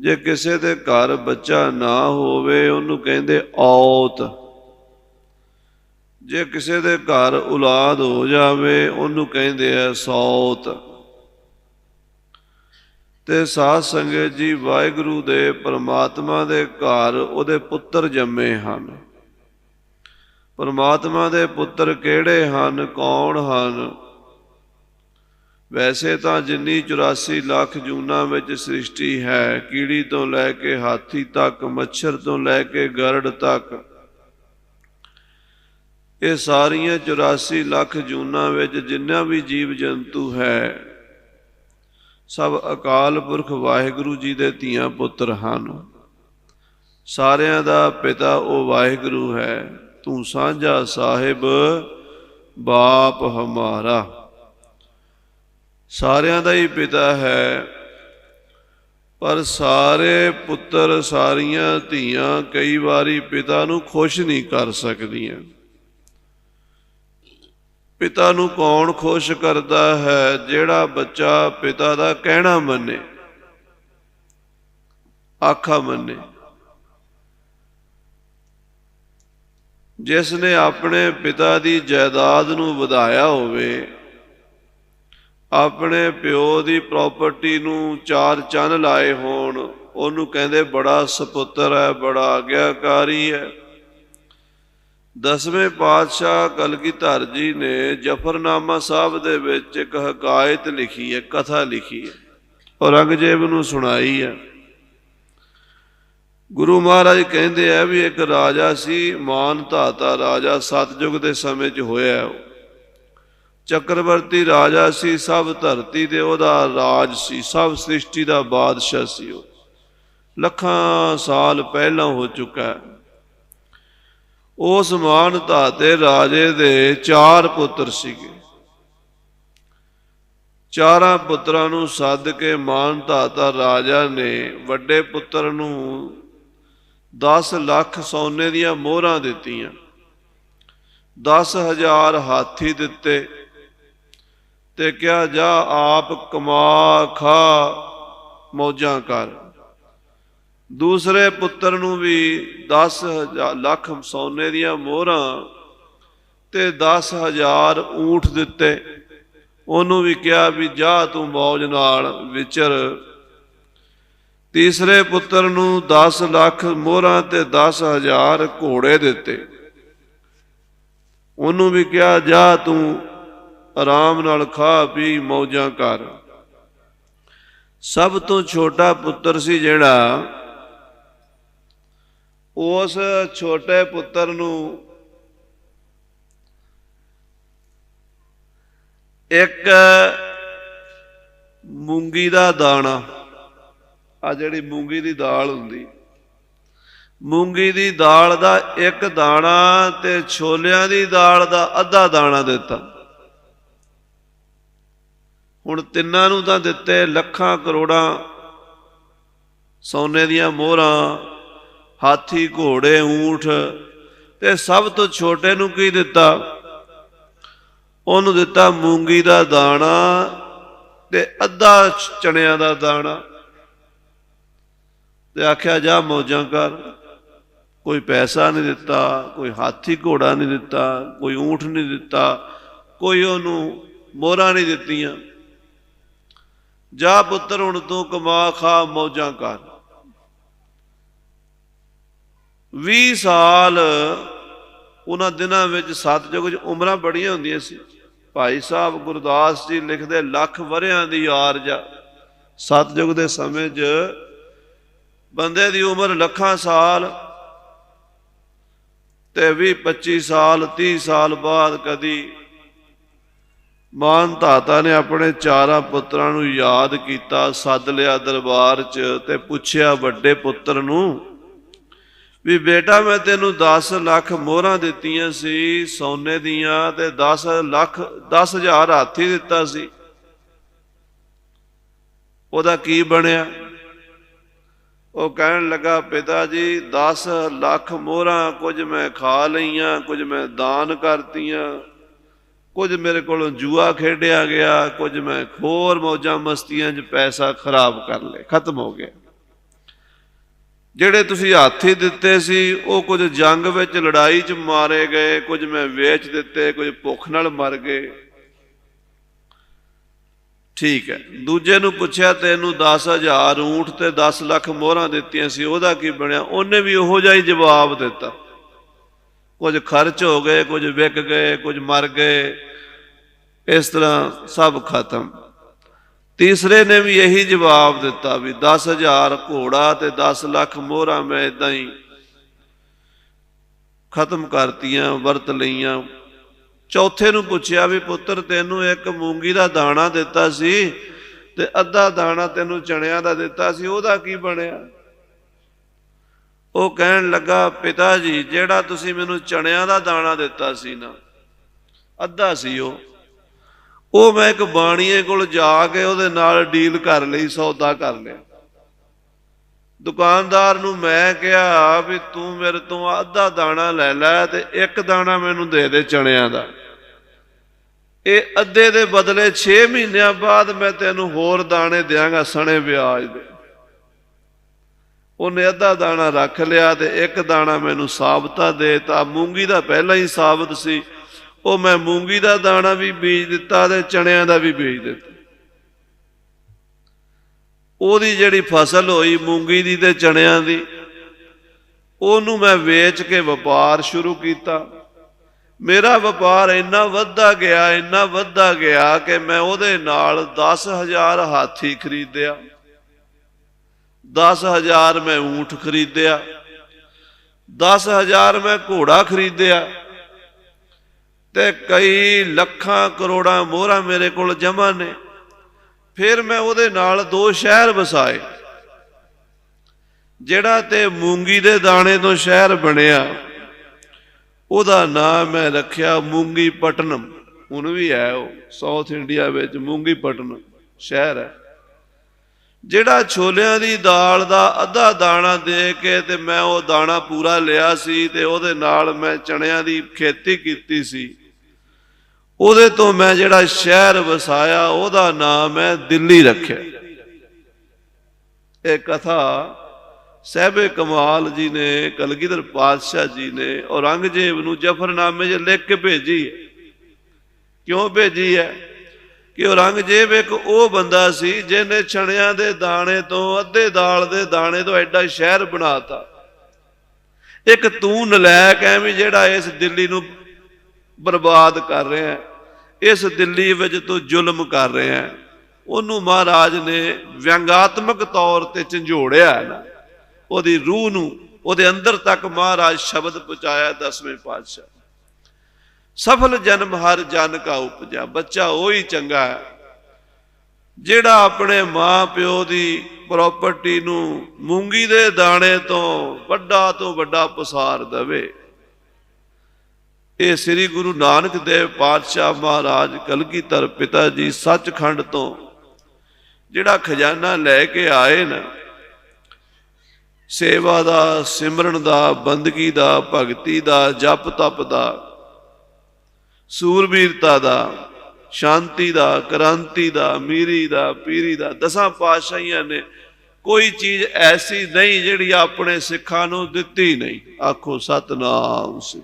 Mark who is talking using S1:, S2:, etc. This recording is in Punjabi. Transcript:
S1: ਜੇ ਕਿਸੇ ਦੇ ਘਰ ਬੱਚਾ ਨਾ ਹੋਵੇ, ਉਹਨੂੰ ਕਹਿੰਦੇ ਔਤ। ਜੇ ਕਿਸੇ ਦੇ ਘਰ ਔਲਾਦ ਹੋ ਜਾਵੇ, ਉਹਨੂੰ ਕਹਿੰਦੇ ਆ ਸੌਤ। ਤੇ ਸਾਧ ਸੰਗਤ ਜੀ, ਵਾਹਿਗੁਰੂ ਦੇ ਪਰਮਾਤਮਾ ਦੇ ਘਰ ਉਹਦੇ ਪੁੱਤਰ ਜੰਮੇ ਹਨ। ਪਰਮਾਤਮਾ ਦੇ ਪੁੱਤਰ ਕਿਹੜੇ ਹਨ? ਕੌਣ ਹਨ? ਵੈਸੇ ਤਾਂ ਜਿੰਨੀ 84 ਲੱਖ ਜੂਨਾਂ ਵਿੱਚ ਸ੍ਰਿਸ਼ਟੀ ਹੈ, ਕੀੜੀ ਤੋਂ ਲੈ ਕੇ ਹਾਥੀ ਤੱਕ, ਮੱਛਰ ਤੋਂ ਲੈ ਕੇ ਗਰੜ ਤੱਕ, ਇਹ ਸਾਰੀਆਂ 84 ਲੱਖ ਜੂਨਾਂ ਵਿੱਚ ਜਿੰਨਾ ਵੀ ਜੀਵ ਜੰਤੂ ਹੈ, ਸਭ ਅਕਾਲ ਪੁਰਖ ਵਾਹਿਗੁਰੂ ਜੀ ਦੇ ਧੀਆਂ ਪੁੱਤਰ ਹਨ। ਸਾਰਿਆਂ ਦਾ ਪਿਤਾ ਉਹ ਵਾਹਿਗੁਰੂ ਹੈ। ਤੂੰ ਸਾਂਝਾ ਸਾਹਿਬ, ਬਾਪ ਹਮਾਰਾ। ਸਾਰਿਆਂ ਦਾ ਹੀ ਪਿਤਾ ਹੈ, ਪਰ ਸਾਰੇ ਪੁੱਤਰ ਸਾਰੀਆਂ ਧੀਆਂ ਕਈ ਵਾਰੀ ਪਿਤਾ ਨੂੰ ਖੁਸ਼ ਨਹੀਂ ਕਰ ਸਕਦੀਆਂ। ਪਿਤਾ ਨੂੰ ਕੌਣ ਖੁਸ਼ ਕਰਦਾ ਹੈ, ਜਿਹੜਾ ਬੱਚਾ ਪਿਤਾ ਦਾ ਕਹਿਣਾ ਮੰਨੇ, ਆਖਾ ਮੰਨੇ। ਜਿਸ ਨੇ ਆਪਣੇ ਪਿਤਾ ਦੀ ਜਾਇਦਾਦ ਨੂੰ ਵਧਾਇਆ ਹੋਵੇ ਆਪਣੇ ਪਿਓ ਦੀ ਪ੍ਰਾਪਰਟੀ ਨੂੰ ਚਾਰ ਚੰਨ ਲਾਏ ਹੋਣ, ਉਹਨੂੰ ਕਹਿੰਦੇ ਬੜਾ ਸੁਪੁੱਤਰ ਹੈ, ਬੜਾ ਆਗਿਆਕਾਰੀ ਹੈ ਦਸਵੇਂ ਪਾਤਸ਼ਾਹ ਕਲਗੀਧਰ ਜੀ ਨੇ ਜਫਰਨਾਮਾ ਸਾਹਿਬ ਦੇ ਵਿੱਚ ਇੱਕ ਹਕਾਇਤ ਲਿਖੀ ਹੈ, ਕਥਾ ਲਿਖੀ ਹੈ, ਔਰੰਗਜ਼ੇਬ ਨੂੰ ਸੁਣਾਈ ਹੈ ਗੁਰੂ ਮਹਾਰਾਜ ਕਹਿੰਦੇ ਆ ਵੀ ਇੱਕ ਰਾਜਾ ਸੀ ਮਾਨ ਧਾਤਾ ਰਾਜਾ ਸਤਜੁਗ ਦੇ ਸਮੇਂ 'ਚ ਹੋਇਆ ਉਹ। ਚੱਕਰਵਰਤੀ ਰਾਜਾ ਸੀ, ਸਭ ਧਰਤੀ ਤੇ ਉਹਦਾ ਰਾਜ ਸੀ, ਸਭ ਸ੍ਰਿਸ਼ਟੀ ਦਾ ਬਾਦਸ਼ਾਹ ਸੀ ਉਹ। ਲੱਖਾਂ ਸਾਲ ਪਹਿਲਾਂ ਹੋ ਚੁੱਕਾ ਉਸ ਮਾਨ ਤੇ ਰਾਜੇ ਦੇ ਚਾਰ ਪੁੱਤਰ ਸੀਗੇ। ਚਾਰਾਂ ਪੁੱਤਰਾਂ ਨੂੰ ਸੱਦ ਕੇ ਮਾਨ ਧਾਤਾ ਰਾਜਾ ਨੇ ਵੱਡੇ ਪੁੱਤਰ ਨੂੰ 10 ਲੱਖ ਸੋਨੇ ਦੀਆਂ ਮੋਹਰਾਂ ਦਿੱਤੀਆਂ। 10000 ਹਾਥੀ ਦਿੱਤੇ। ਤੇ ਕਿਹਾ, ਜਾ ਆਪ ਕਮਾ ਖਾ ਮੌਜਾਂ ਕਰ। ਦੂਸਰੇ ਪੁੱਤਰ ਨੂੰ ਵੀ 10 ਲੱਖ ਸੋਨੇ ਦੀਆਂ ਮੋਹਰਾਂ ਤੇ 10000 ਊਠ ਦਿੱਤੇ। ਉਹਨੂੰ ਵੀ ਕਿਹਾ ਵੀ, ਜਾ ਤੂੰ ਮੌਜ ਨਾਲ ਵਿਚਰ। ਤੀਸਰੇ ਪੁੱਤਰ ਨੂੰ 10 ਲੱਖ ਮੋਹਰਾਂ ਤੇ 10000 ਘੋੜੇ ਦਿੱਤੇ। ਉਹਨੂੰ ਵੀ ਕਿਹਾ, ਜਾ ਤੂੰ ਆਰਾਮ ਨਾਲ ਖਾ ਪੀ ਮੌਜਾਂ ਕਰ। ਸਭ ਤੋਂ ਛੋਟਾ ਪੁੱਤਰ ਸੀ ਜਿਹੜਾ ਉਸ ਛੋਟੇ ਪੁੱਤਰ ਨੂੰ ਇੱਕ ਮੂੰਗੀ ਦਾ ਦਾਣਾ ਆ ਜਿਹੜੀ ਮੂੰਗੀ ਦੀ ਦਾਲ ਹੁੰਦੀ, ਮੂੰਗੀ ਦੀ ਦਾਲ ਦਾ ਇੱਕ ਦਾਣਾ ਤੇ ਛੋਲਿਆਂ ਦੀ ਦਾਲ ਦਾ ਅੱਧਾ ਦਾਣਾ ਦਿੱਤਾ। ਹੁਣ ਤਿੰਨਾਂ ਨੂੰ ਤਾਂ ਦਿੱਤੇ ਲੱਖਾਂ ਕਰੋੜਾਂ ਸੋਨੇ ਦੀਆਂ ਮੋਹਰਾਂ, ਹਾਥੀ, ਘੋੜੇ, ਊਂਠ, ਤੇ ਸਭ ਤੋਂ ਛੋਟੇ ਨੂੰ ਕੀ ਦਿੱਤਾ? ਉਹਨੂੰ ਦਿੱਤਾ ਮੂੰਗੀ ਦਾ ਦਾਣਾ ਤੇ ਅੱਧਾ ਚਣਿਆਂ ਦਾ ਦਾਣਾ ਤੇ ਆਖਿਆ, ਜਾ ਮੌਜਾਂ ਕਰ। ਕੋਈ ਪੈਸਾ ਨਹੀਂ ਦਿੱਤਾ, ਕੋਈ ਹਾਥੀ, ਘੋੜਾ ਨਹੀਂ ਦਿੱਤਾ, ਕੋਈ ਊਂਠ ਨਹੀਂ ਦਿੱਤਾ, ਕੋਈ ਉਹਨੂੰ ਮੋਹਰਾਂ ਨਹੀਂ ਦਿੱਤੀਆਂ। ਜਾ ਪੁੱਤਰ ਹੁਣ ਤੂੰ ਕਮਾ ਖਾ ਮੌਜਾਂ ਕਰ। 20 ਸਾਲ ਉਹਨਾਂ ਦਿਨਾਂ ਵਿੱਚ ਸਤਜੁਗ 'ਚ ਉਮਰਾਂ ਬੜੀਆਂ ਹੁੰਦੀਆਂ ਸੀ। ਭਾਈ ਸਾਹਿਬ ਗੁਰਦਾਸ ਜੀ ਲਿਖਦੇ ਲੱਖ ਵਰਿਆਂ ਦੀ ਆਰਜਾ ਸਤਜੁਗ ਦੇ ਸਮੇਂ 'ਚ ਬੰਦੇ ਦੀ ਉਮਰ ਲੱਖਾਂ ਸਾਲ ਤੇ 20 25 ਸਾਲ 30 ਸਾਲ ਬਾਅਦ ਕਦੀ ਮਾਨ ਧਾਤਾ ਨੇ ਆਪਣੇ ਚਾਰਾਂ ਪੁੱਤਰਾਂ ਨੂੰ ਯਾਦ ਕੀਤਾ, ਸੱਦ ਲਿਆ ਦਰਬਾਰ 'ਚ ਤੇ ਪੁੱਛਿਆ, ਵੱਡੇ ਪੁੱਤਰ ਨੂੰ, ਵੀ ਬੇਟਾ ਮੈਂ ਤੈਨੂੰ 10 ਲੱਖ ਮੋਹਰਾਂ ਦਿੱਤੀਆਂ ਸੀ, ਸੋਨੇ ਦੀਆਂ ਤੇ 10 ਲੱਖ 10000 ਹਾਥੀ ਦਿੱਤਾ ਸੀ। ਉਹਦਾ ਕੀ ਬਣਿਆ? ਉਹ ਕਹਿਣ ਲੱਗਾ, ਪਿਤਾ ਜੀ 10 ਲੱਖ ਮੋਹਰਾਂ ਕੁਝ ਮੈਂ ਖਾ ਲਈਆਂ, ਕੁਝ ਮੈਂ ਦਾਨ ਕਰਤੀਆਂ। ਕੁਝ ਮੇਰੇ ਕੋਲੋਂ ਜੂਆ ਖੇਡਿਆ ਗਿਆ, ਕੁਝ ਮੈਂ ਖੋਰ ਮੌਜਾਂ ਮਸਤੀਆਂ 'ਚ ਪੈਸਾ ਖਰਾਬ ਕਰ ਲਏ, ਖਤਮ ਹੋ ਗਿਆ। ਜਿਹੜੇ ਤੁਸੀਂ ਹਾਥੀ ਦਿੱਤੇ ਸੀ, ਉਹ ਕੁਝ ਜੰਗ ਵਿੱਚ ਲੜਾਈ 'ਚ ਮਾਰੇ ਗਏ, ਕੁਝ ਮੈਂ ਵੇਚ ਦਿੱਤੇ, ਕੁਝ ਭੁੱਖ ਨਾਲ ਮਰ ਗਏ। ਠੀਕ ਹੈ, ਦੂਜੇ ਨੂੰ ਪੁੱਛਿਆ, ਤੈਨੂੰ 10000 ਊਂਠ ਤੇ 10 ਲੱਖ ਮੋਹਰਾਂ ਦਿੱਤੀਆਂ ਸੀ, ਉਹਦਾ ਕੀ ਬਣਿਆ? ਉਹਨੇ ਵੀ ਉਹੋ ਜਿਹਾ ਹੀ ਜਵਾਬ ਦਿੱਤਾ। ਕੁਝ ਖਰਚ ਹੋ ਗਏ, ਕੁਝ ਵਿਕ ਗਏ, ਕੁਝ ਮਰ ਗਏ। ਇਸ ਤਰ੍ਹਾਂ ਸਭ ਖਤਮ। ਤੀਸਰੇ ਨੇ ਵੀ ਇਹੀ ਜਵਾਬ ਦਿੱਤਾ ਵੀ 10000 ਘੋੜਾ ਤੇ 10 ਲੱਖ ਮੋਹਰਾਂ ਮੈਂ ਇਦਾਂ ਹੀ ਖਤਮ ਕਰਤੀਆਂ, ਵਰਤ ਲਈਆਂ। ਚੌਥੇ ਨੂੰ ਪੁੱਛਿਆ ਵੀ ਪੁੱਤਰ, ਤੈਨੂੰ ਇੱਕ ਮੂੰਗੀ ਦਾ ਦਾਣਾ ਦਿੱਤਾ ਸੀ ਤੇ ਅੱਧਾ ਦਾਣਾ ਤੈਨੂੰ ਚਣਿਆਂ ਦਾ ਦਿੱਤਾ ਸੀ, ਉਹਦਾ ਕੀ ਬਣਿਆ? ਉਹ ਕਹਿਣ ਲੱਗਾ, ਪਿਤਾ ਜੀ, ਜਿਹੜਾ ਤੁਸੀਂ ਮੈਨੂੰ ਚਣਿਆਂ ਦਾ ਦਾਣਾ ਦਿੱਤਾ ਸੀ ਨਾ, ਅੱਧਾ ਸੀ ਉਹ। ਉਹ ਮੈਂ ਇੱਕ ਬਾਣੀਏ ਕੋਲ ਜਾ ਕੇ ਉਹਦੇ ਨਾਲ ਡੀਲ ਕਰ ਲਈ, ਸੌਦਾ ਕਰ ਲਿਆ। ਦੁਕਾਨਦਾਰ ਨੂੰ ਮੈਂ ਕਿਹਾ ਵੀ ਤੂੰ ਮੇਰੇ ਤੋਂ ਅੱਧਾ ਦਾਣਾ ਲੈ ਲੈ ਤੇ ਇੱਕ ਦਾਣਾ ਮੈਨੂੰ ਦੇ ਦੇ ਚਣਿਆਂ ਦਾ। ਇਹ ਅੱਧੇ ਦੇ ਬਦਲੇ 6 ਮਹੀਨਿਆਂ ਬਾਅਦ ਮੈਂ ਤੈਨੂੰ ਹੋਰ ਦਾਣੇ ਦਿਆਂਗਾ ਸਣੇ ਵਿਆਜ ਦੇ। ਉਹਨੇ ਅੱਧਾ ਦਾਣਾ ਰੱਖ ਲਿਆ ਤੇ ਇੱਕ ਦਾਣਾ ਮੈਨੂੰ ਸਾਬਤਾ ਦੇਤਾ। ਮੂੰਗੀ ਦਾ ਪਹਿਲਾਂ ਹੀ ਸਾਬਤ ਸੀ। ਉਹ ਮੈਂ ਮੂੰਗੀ ਦਾ ਦਾਣਾ ਵੀ ਬੀਜ ਦਿੱਤਾ ਤੇ ਚਣਿਆਂ ਦਾ ਵੀ ਬੀਜ ਦਿੱਤਾ। ਉਹਦੀ ਜਿਹੜੀ ਫਸਲ ਹੋਈ ਮੂੰਗੀ ਦੀ ਤੇ ਚਣਿਆਂ ਦੀ, ਉਹਨੂੰ ਮੈਂ ਵੇਚ ਕੇ ਵਪਾਰ ਸ਼ੁਰੂ ਕੀਤਾ। ਮੇਰਾ ਵਪਾਰ ਇੰਨਾ ਵੱਧਦਾ ਗਿਆ, ਇੰਨਾ ਵੱਧਦਾ ਗਿਆ ਕਿ ਮੈਂ ਉਹਦੇ ਨਾਲ 10000 ਹਾਥੀ ਖਰੀਦਿਆ। 10000 ਮੈਂ ਊਂਠ ਖਰੀਦਿਆ 10000 ਮੈਂ ਘੋੜਾ ਖਰੀਦਿਆ ਤੇ ਕਈ ਲੱਖਾਂ ਕਰੋੜਾਂ ਮੋਹਰਾਂ ਮੇਰੇ ਕੋਲ ਜਮਾ ਨੇ। ਫਿਰ ਮੈਂ ਉਹਦੇ ਨਾਲ ਦੋ ਸ਼ਹਿਰ ਵਸਾਏ, ਜਿਹੜਾ ਤੇ ਮੂੰਗੀ ਦੇ ਦਾਣੇ ਤੋਂ ਸ਼ਹਿਰ ਬਣਿਆ। ਉਹਦਾ ਨਾਮ ਮੈਂ ਰੱਖਿਆ ਮੂੰਗੀ ਪਟਨਮ। ਹੁਣ ਵੀ ਹੈ ਉਹ ਸਾਊਥ ਇੰਡੀਆ ਵਿੱਚ ਮੂੰਗੀ ਪਟਨਮ ਸ਼ਹਿਰ ਹੈ। ਜਿਹੜਾ ਛੋਲਿਆਂ ਦੀ ਦਾਲ ਦਾ ਅੱਧਾ ਦਾਣਾ ਦੇ ਕੇ ਤੇ ਮੈਂ ਉਹ ਦਾਣਾ ਪੂਰਾ ਲਿਆ ਸੀ ਤੇ ਉਹਦੇ ਨਾਲ ਮੈਂ ਚਣਿਆਂ ਦੀ ਖੇਤੀ ਕੀਤੀ ਸੀ। ਉਹਦੇ ਤੋਂ ਮੈਂ ਜਿਹੜਾ ਸ਼ਹਿਰ ਵਸਾਇਆ, ਉਹਦਾ ਨਾਮ ਹੈ ਦਿੱਲੀ ਰੱਖਿਆ। ਇਹ ਕਥਾ ਸਹਿਬੇ ਕਮਾਲ ਜੀ ਨੇ, ਕਲਗੀਧਰ ਪਾਤਸ਼ਾਹ ਜੀ ਨੇ ਔਰੰਗਜ਼ੇਬ ਨੂੰ ਜਫਰਨਾਮੇ 'ਚ ਲਿਖ ਕੇ ਭੇਜੀ ਕਿਉਂ ਭੇਜੀ ਹੈ? ਕਿ ਔਰੰਗਜ਼ੇਬ ਇੱਕ ਉਹ ਬੰਦਾ ਸੀ ਜਿਹਨੇ ਛਣਿਆਂ ਦੇ ਦਾਣੇ ਤੋਂ ਅੱਧੇ ਦਾਲ ਦੇ ਦਾਣੇ ਤੋਂ ਐਡਾ ਸ਼ਹਿਰ ਬਣਾਤਾ। ਇੱਕ ਤੂੰ ਨਲਾਇਕ ਐਵੇਂ ਜਿਹੜਾ ਇਸ ਦਿੱਲੀ ਨੂੰ ਬਰਬਾਦ ਕਰ ਰਿਹਾ ਹੈ, ਇਸ ਦਿੱਲੀ ਵਿੱਚ ਤੂੰ ਜ਼ੁਲਮ ਕਰ ਰਿਹਾ ਹੈ। ਉਹਨੂੰ ਮਹਾਰਾਜ ਨੇ ਵਿਅੰਗਾਤਮਕ ਤੌਰ ਤੇ ਝੰਜੋੜਿਆ ਨਾ। ਉਹਦੀ ਰੂਹ ਨੂੰ ਉਹਦੇ ਅੰਦਰ ਤੱਕ ਮਹਾਰਾਜ ਸ਼ਬਦ ਪਹੁੰਚਾਇਆ ਦਸਵੇਂ ਪਾਤਸ਼ਾਹ। ਸਫਲ ਜਨਮ ਹਰ ਜਨ ਕਾ ਉਪਜਾ ਬੱਚਾ ਉਹ ਹੀ ਚੰਗਾ ਹੈ, ਜਿਹੜਾ ਆਪਣੇ ਮਾਂ ਪਿਓ ਦੀ ਪ੍ਰਾਪਰਟੀ ਨੂੰ ਮੂੰਗੀ ਦੇ ਦਾਣੇ ਤੋਂ ਵੱਡਾ ਤੋਂ ਵੱਡਾ ਪਸਾਰ ਦੇਵੇ। ਇਹ ਸ੍ਰੀ ਗੁਰੂ ਨਾਨਕ ਦੇਵ ਪਾਤਸ਼ਾਹ ਮਹਾਰਾਜ ਕਲਗੀਧਰ ਪਿਤਾ ਜੀ ਸੱਚਖੰਡ ਤੋਂ ਜਿਹੜਾ ਖਜ਼ਾਨਾ ਲੈ ਕੇ ਆਏ ਨਾ, ਸੇਵਾ ਦਾ, ਸਿਮਰਨ ਦਾ, ਬੰਦਗੀ ਦਾ, ਭਗਤੀ ਦਾ, ਜਪ ਤਪ ਦਾ ਸੂਰਬੀਰਤਾ ਦਾ, ਸ਼ਾਂਤੀ ਦਾ, ਕ੍ਰਾਂਤੀ ਦਾ, ਮੀਰੀ ਦਾ, ਪੀਰੀ ਦਾ, ਦਸਾਂ ਪਾਤਸ਼ਾਹੀਆਂ ਨੇ ਕੋਈ ਚੀਜ਼ ਐਸੀ ਨਹੀਂ ਜਿਹੜੀ ਆਪਣੇ ਸਿੱਖਾਂ ਨੂੰ ਦਿੱਤੀ ਨਹੀਂ। ਆਖੋ ਸਤਨਾਮ ਸ੍ਰੀ